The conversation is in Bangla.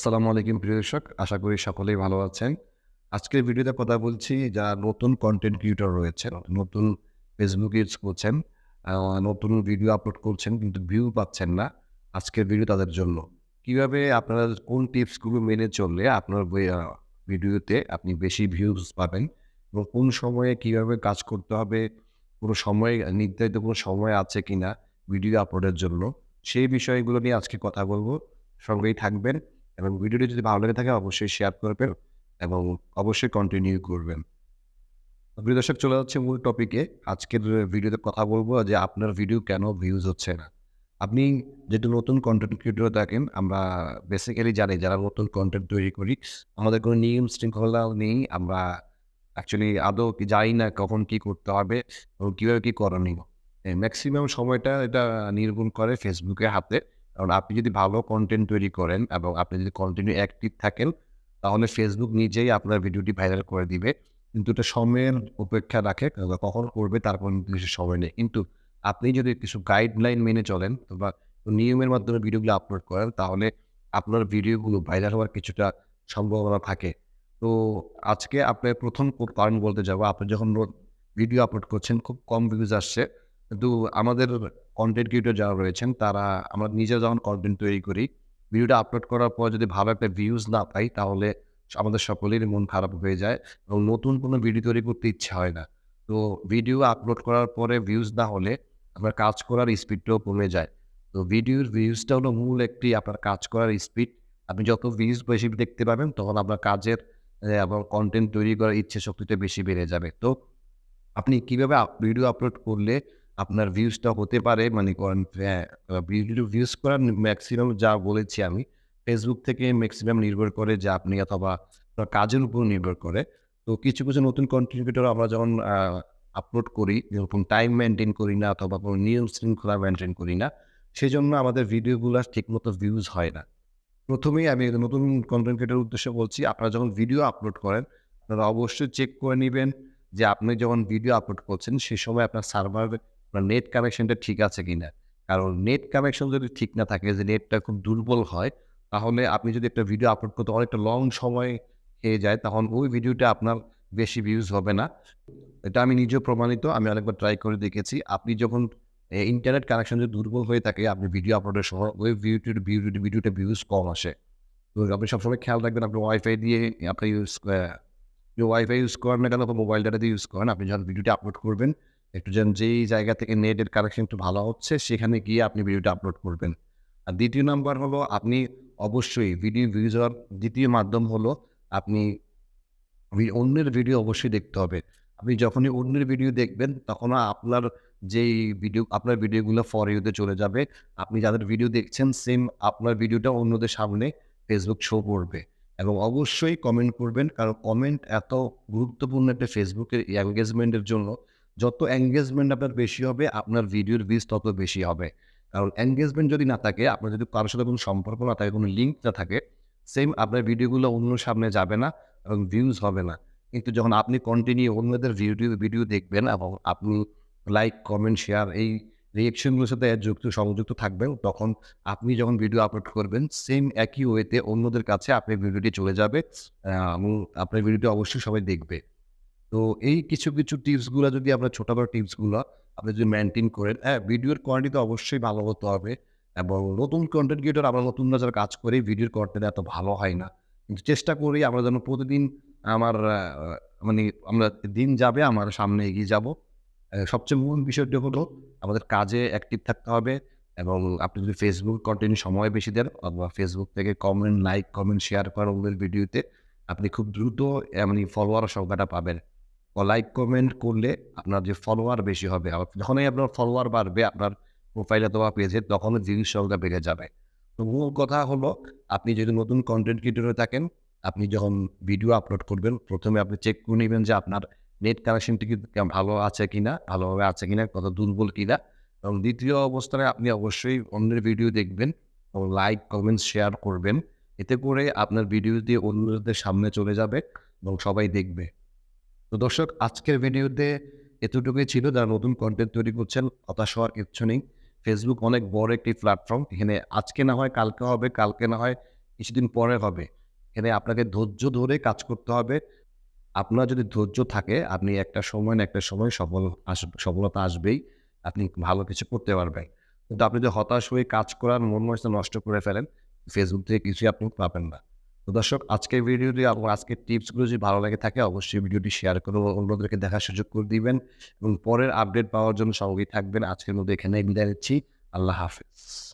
আসসালামু আলাইকুম, প্রিয় দর্শক। আশা করি সকলেই ভালো আছেন। আজকের ভিডিওতে কথা বলছি যারা নতুন কন্টেন্ট ক্রিয়েটর রয়েছেন নতুন ফেসবুক ইউজ করছেন নতুন ভিডিও আপলোড করছেন, কিন্তু ভিউ পাচ্ছেন না আজকের ভিডিও তাদের জন্য। কীভাবে আপনারা কোন টিপসগুলো মেনে চললে আপনার ভিডিওতে আপনি বেশি ভিউজ পাবেন এবং কোন সময়ে কীভাবে কাজ করতে হবে, কোনো সময়, নির্ধারিত কোনো সময় আছে কিনা ভিডিও আপলোডের জন্য, সেই বিষয়গুলো নিয়ে আজকে কথা বলব। সঙ্গেই থাকবেন। এবং ভিডিওটি যদি ভালো লেগে থাকে, অবশ্যই শেয়ার করবেন এবং অবশ্যই কন্টিনিউ করবেন। প্রিয় দর্শক, চলে যাচ্ছে মূল টপিকে আজকের ভিডিওতে কথা বলব যে আপনার ভিডিও কেন ভিউজ হচ্ছে না। আপনি যেহেতু নতুন কন্টেন্ট ক্রিয়েটর থাকেন, আমরা বেসিক্যালি জানি যারা নতুন কন্টেন্ট তৈরি করি, আমাদের কোনো নিয়ম শৃঙ্খলা নেই। আমরা অ্যাকচুয়ালি আদৌ জানি না কখন কি করতে হবে এবং কীভাবে কী করণীয় ম্যাক্সিমাম সময়টা এটা নির্ভর করে ফেসবুকের হাতে। কারণ আপনি যদি ভালো কন্টেন্ট তৈরি করেন এবং আপনি যদি কন্টিনিউ অ্যাক্টিভ থাকেন, তাহলে ফেসবুক নিজেই আপনার ভিডিওটি ভাইরাল করে দিবে। কিন্তু এটা সময়ের অপেক্ষা রাখে কখন করবে তার কোনো নির্দিষ্ট সময় নেই। কিন্তু আপনি যদি কিছু গাইডলাইন মেনে চলেন বা নিয়মের মাধ্যমে ভিডিওগুলো আপলোড করেন, তাহলে আপনার ভিডিওগুলো ভাইরাল হওয়ার কিছুটা সম্ভাবনা থাকে। তো আজকে আপনার প্রথম কারণ বলতে যাব, আপনি যখন ভিডিও আপলোড করছেন, খুব কম ভিউজ আসছে। কিন্তু আমাদের কন্টেন্ট ক্রিয়েটর যারা রয়েছেন, তারা আমরা নিজে যখন কন্টেন্ট তৈরি করি, ভিডিওটা আপলোড করার পর যদি ভালো একটা ভিউজ না পাই, তাহলে আমাদের সকলেরই মন খারাপ হয়ে যায় এবং নতুন কোনো ভিডিও তৈরি করতে ইচ্ছা হয় না। তো ভিডিও আপলোড করার পরে ভিউজ না হলে আপনার কাজ করার স্পিডটাও কমে যায়। তো ভিডিওর ভিউজটা হলো মূল একটি আপনার কাজ করার স্পিড আপনি যত ভিউজ বেশি দেখতে পাবেন, তখন আপনার কাজের এবং কন্টেন্ট তৈরি করার ইচ্ছে শক্তিটা বেশি বেড়ে যাবে। তো আপনি কীভাবে ভিডিও আপলোড করলে আপনার ভিউজটা হতে পারে মানে ভিউজ করার ম্যাক্সিমাম যা বলেছি আমি ফেসবুক থেকে ম্যাক্সিমাম নির্ভর করে যে আপনি অথবা কাজের উপর নির্ভর করে। তো কিছু কিছু নতুন কন্টেন্ট ক্রিয়েটর আমরা যখন আপলোড করি এরকম টাইম মেনটেন করি না অথবা কোনো নিয়ম শৃঙ্খলা মেনটেন করি না সেই জন্য আমাদের ভিডিওগুলো ঠিকমতো ভিউজ হয় না। প্রথমেই আমি নতুন কন্টেন্ট ক্রিয়েটার উদ্দেশ্যে বলছি, আপনারা যখন ভিডিও আপলোড করেন, আপনারা অবশ্যই চেক করে নেবেন যে আপনি যখন ভিডিও আপলোড করছেন, সে সময় আপনার সার্ভার আপনার নেট কানেকশনটা ঠিক আছে কিনা? কারণ নেট কানেকশন যদি ঠিক না থাকে, যে নেটটা খুব দুর্বল হয়, তাহলে আপনি যদি একটা ভিডিও আপলোড করতে অনেকটা লং সময় খেয়ে যায়, তখন ওই ভিডিওটা আপনার বেশি ভিউজ হবে না। এটা আমি নিজেও প্রমাণিত, আমি অনেকবার ট্রাই করে দেখেছি। আপনি যখন ইন্টারনেট কানেকশন যদি দুর্বল হয়ে থাকে, আপনি ভিডিও আপলোডের সময় ওই ভিডিওটির ভিডিও ভিডিওটা ভিউজ কম আসে। তো আপনি সবসময় খেয়াল রাখবেন, আপনি ওয়াইফাই দিয়ে, আপনি ইউজ ওয়াইফাই ইউজ করেন না কেন মোবাইল ডাটা দিয়ে ইউজ করেন, আপনি যখন ভিডিওটা আপলোড করবেন একটু যেন যেই জায়গা থেকে নেটের কানেকশন একটু ভালো হচ্ছে, সেখানে গিয়ে আপনি ভিডিওটা আপলোড করবেন। আর দ্বিতীয় নাম্বার হলো, আপনি অবশ্যই ভিডিও ভিউজ হওয়ার দ্বিতীয় মাধ্যম হলো, আপনি অন্যের ভিডিও অবশ্যই দেখতে হবে। আপনি যখনই অন্যের ভিডিও দেখবেন, তখন আপনার যেই ভিডিও আপনার ভিডিওগুলো ফর ইউতে চলে যাবে। আপনি যাদের ভিডিও দেখছেন সেম আপনার ভিডিওটা অন্যদের সামনে ফেসবুক শো করবে। এবং অবশ্যই কমেন্ট করবেন, কারণ কমেন্ট এত গুরুত্বপূর্ণ একটা ফেসবুকের এঙ্গেজমেন্টের জন্য যত এঙ্গেজমেন্ট আপনার বেশি হবে, আপনার ভিডিওর ভিউজ তত বেশি হবে। কারণ এঙ্গেজমেন্ট যদি না থাকে, আপনার যদি কারোর সাথে কোনো সম্পর্ক না থাকে, কোনো লিঙ্ক না থাকে সেম আপনার ভিডিওগুলো অন্য সামনে যাবে না এবং ভিউজ হবে না। কিন্তু যখন আপনি কন্টিনিউ অন্যদের ভিডিও ভিডিও দেখবেন এবং আপনি লাইক কমেন্ট শেয়ার এই রিয়েকশনগুলোর সাথে যুক্ত, সংযুক্ত থাকবেন, তখন আপনি যখন ভিডিও আপলোড করবেন সেম একই ওয়েতে অন্যদের কাছে আপনার ভিডিওটি চলে যাবে। আপনার ভিডিওটি অবশ্যই সবাই দেখবে। তো এই কিছু কিছু টিপসগুলো যদি আপনার ছোটো বড়ো টিপসগুলো আপনি যদি মেনটেন করেন হ্যাঁ ভিডিওর কোয়ালিটি তো অবশ্যই ভালো হতে হবে এবং নতুন কন্টেন্ট ক্রিয়েটর আমরা নতুনরা যারা কাজ করি ভিডিওর কন্টেন্ট এত ভালো হয় না। কিন্তু চেষ্টা করি আমরা যেন প্রতিদিন আমার মানে আমরা দিন যাবে আমার সামনে এগিয়ে যাব। সবচেয়ে মূল বিষয়টি হলো আমাদের কাজে অ্যাক্টিভ থাকতে হবে এবং আপনি যদি ফেসবুক কন্টিনিউ সময় বেশি দেন অথবা ফেসবুক থেকে কমেন্ট লাইক কমেন্ট শেয়ার করেন ওদের ভিডিওতে আপনি খুব দ্রুত মানে ফলোয়ার সংখ্যাটা পাবেন। লাইক কমেন্ট করলে আপনার যে ফলোয়ার বেশি হবে। যখনই আপনার ফলোয়ার বাড়বে, আপনার প্রোফাইল অথবা পেজে তখন জিনিস সংখ্যা বেড়ে যাবে। তো মূল কথা হলো, আপনি যদি নতুন কন্টেন্ট ক্রিয়েটর থাকেন, আপনি যখন ভিডিও আপলোড করবেন, প্রথমে আপনি চেক করে নেবেন যে আপনার নেট কানেকশনটি কি ভালো আছে কি না ভালোভাবে আছে কি না কত দুর্বল কিনা। এবং দ্বিতীয় অবস্থায় আপনি অবশ্যই অন্যের ভিডিও দেখবেন এবং লাইক কমেন্ট শেয়ার করবেন। এতে করে আপনার ভিডিও দিয়ে অন্যদের সামনে চলে যাবে এবং সবাই দেখবে। তো দর্শক, আজকের ভিডিওতে এতটুকুই ছিল। যারা নতুন কন্টেন্ট তৈরি করছেন, হতাশ হওয়ার কিচ্ছু নেই। ফেসবুক অনেক বড় একটি প্ল্যাটফর্ম এখানে আজকে না হয়, কালকে হবে, কালকে না হয়, কিছুদিন পরে হবে। এখানে আপনাকে ধৈর্য ধরে কাজ করতে হবে। আপনার যদি ধৈর্য থাকে, আপনি একটা সময় না একটা সময় সফল আস, সফলতা আসবেই। আপনি ভালো কিছু করতে পারবেন। কিন্তু আপনি যদি হতাশ হয়ে কাজ করার মন মানসিকতা নষ্ট করে ফেলেন ফেসবুক থেকে কিছুই আপনি পাবেন না। তো দর্শক, আজকের ভিডিওটি আমার আজকের টিপসগুলো যদি ভালো লাগে থাকে, অবশ্যই ভিডিওটি শেয়ার করে অন্যদেরকে দেখার সুযোগ করে দিবেন এবং পরের আপডেট পাওয়ার জন্য সঙ্গেই থাকবেন। আজকের মধ্যে এখানে বিদায় নিচ্ছি। আল্লাহ হাফেজ।